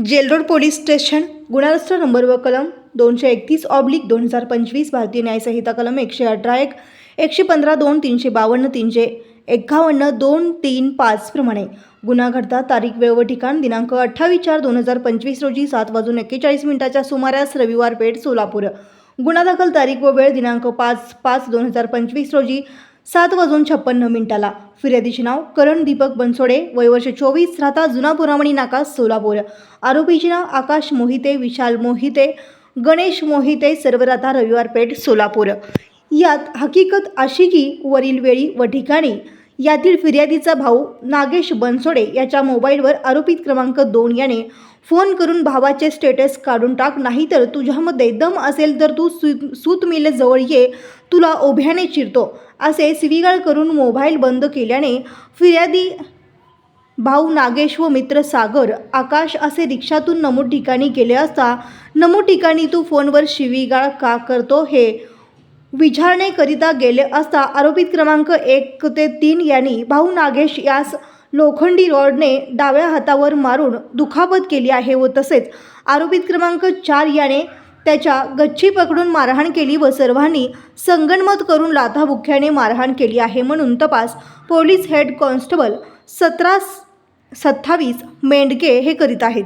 Jail Road police station गुन्हा number व कलम दोनशे एकतीस ऑब्लिक दोन हजार पंचवीस भारतीय न्यायसंहिता कलम एकशे अठरा एक एकशे पंधरा दोन तीनशे बावन्न तीनशे एकावन्न दोन तीन पाचप्रमाणे गुन्हा घडता तारीख वेळ व ठिकाण दिनांक अठ्ठावीस चार दोन हजार पंचवीस रोजी सात वाजून एक्केचाळीस मिनिटाच्या सुमारास रविवार पेठ सोलापूर. गुन्हा दाखल तारीख व वेळ दिनांक पाच पाच दोन हजार पंचवीस रोजी सात वाजून छप्पन्न मिनिटाला. फिर्यादीचे नाव करण दीपक बनसोडे वय वर्ष चोवीस राहता जुना पुरामणी नाका सोलापूर. आरोपीचे नाव आकाश मोहिते विशाल मोहिते गणेश मोहिते सर्व राहता रविवार पेठ सोलापूर. यात हकीकत अशी की वरील वेळी व ठिकाणी यातील फिर्यादीचा भाऊ नागेश बनसोडे याच्या मोबाईलवर आरोपित क्रमांक दोन याने फोन करून भावाचे स्टेटस काढून टाक नाहीतर तुझ्यामध्ये दम असेल तर तू सु सूत मिल जवळ ये तुला ओभ्याने चिरतो. असे सिविगाळ करून मोबाईल बंद केल्याने फिर्यादी भाऊ नागेश व मित्र सागर आकाश असे रिक्षातून नमूद ठिकाणी गेले असता नमूद ठिकाणी तू फोनवर शिवीगाळ का करतो हे विचारणेकरिता गेले असता आरोपित क्रमांक एक ते तीन यांनी भाऊ नागेश यास लोखंडी रॉडने डाव्या हातावर मारून दुखापत केली आहे व तसेच आरोपित क्रमांक चार याने त्याच्या गच्ची पकडून मारहाण केली व सर्वांनी संगणमत करून लाथाबुक्क्याने मारहाण केली आहे म्हणून तपास पोलीस हेड कॉन्स्टेबल सतरा सत्तावीस मेंढके हे करीत आहेत.